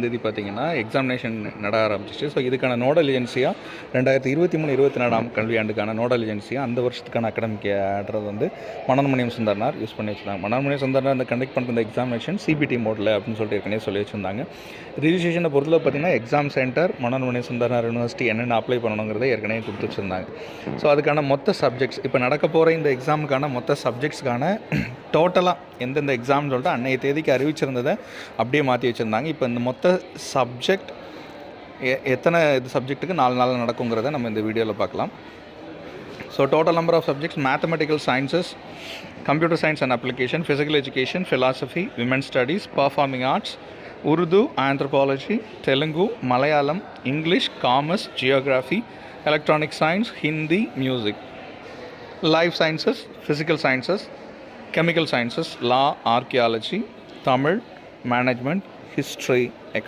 தேதி பார்த்தீங்கன்னா எக்ஸாமினேஷன் நட ஆரம்பிச்சிச்சு. ஸோ இதுக்கான நோடல் ஏஜென்சியாக ரெண்டாயிரத்தி இருபத்தி மூணு இருபத்தி நாலாம் கல்வியாண்டுக்கான நோடல் ஏஜென்சியாக அந்த வருஷத்துக்கான அகாடமிக் ஆடுறது வந்து மனோன்மணியம் சுந்தரனார் யூஸ் பண்ணி வச்சிருந்தாங்க. மனோன்மணியம் சுந்தரனார் இந்த கண்டக்ட் பண்ணுற இந்த எக்ஸாமினேஷன் சிபிடி மோடில் அப்படின்னு சொல்லிட்டு ஏற்கனவே சொல்லி வச்சிருந்தாங்க. ரிஜிஸ்ட்ரேஷனை பொறுத்தவரை பார்த்தீங்கன்னா exam centre Manonmaniam Sundaranar university என்னென்ன அப்ளை பண்ணணுங்கிறத ஏற்கனவே கொடுத்து வச்சுருந்தாங்க. ஸோ அதுக்கான மொத்த சப்ஜெக்ட்ஸ் இப்போ நடக்க போகிற இந்த எக்ஸாமுக்கான மொத்த சப்ஜெக்ட்ஸ்க்கான டோட்டலாக எந்தெந்த எக்ஸாம்னு சொல்லிட்டு அன்னைய தேதிக்கு அறிவிச்சிருந்ததை அப்படியே மாற்றி வச்சுருந்தாங்க. இப்போ இந்த மொத்த சப்ஜெக்ட் எ எத்தனை இது சப்ஜெக்ட்டுக்கு நாலு நாள் நடக்குங்கிறத நம்ம இந்த வீடியோவில் பார்க்கலாம். So total number of subjects mathematical sciences computer science and application physical education philosophy women studies performing arts Urdu anthropology Telugu Malayalam English commerce geography electronic science Hindi music life sciences physical sciences chemical sciences law archaeology Tamil management history, economics.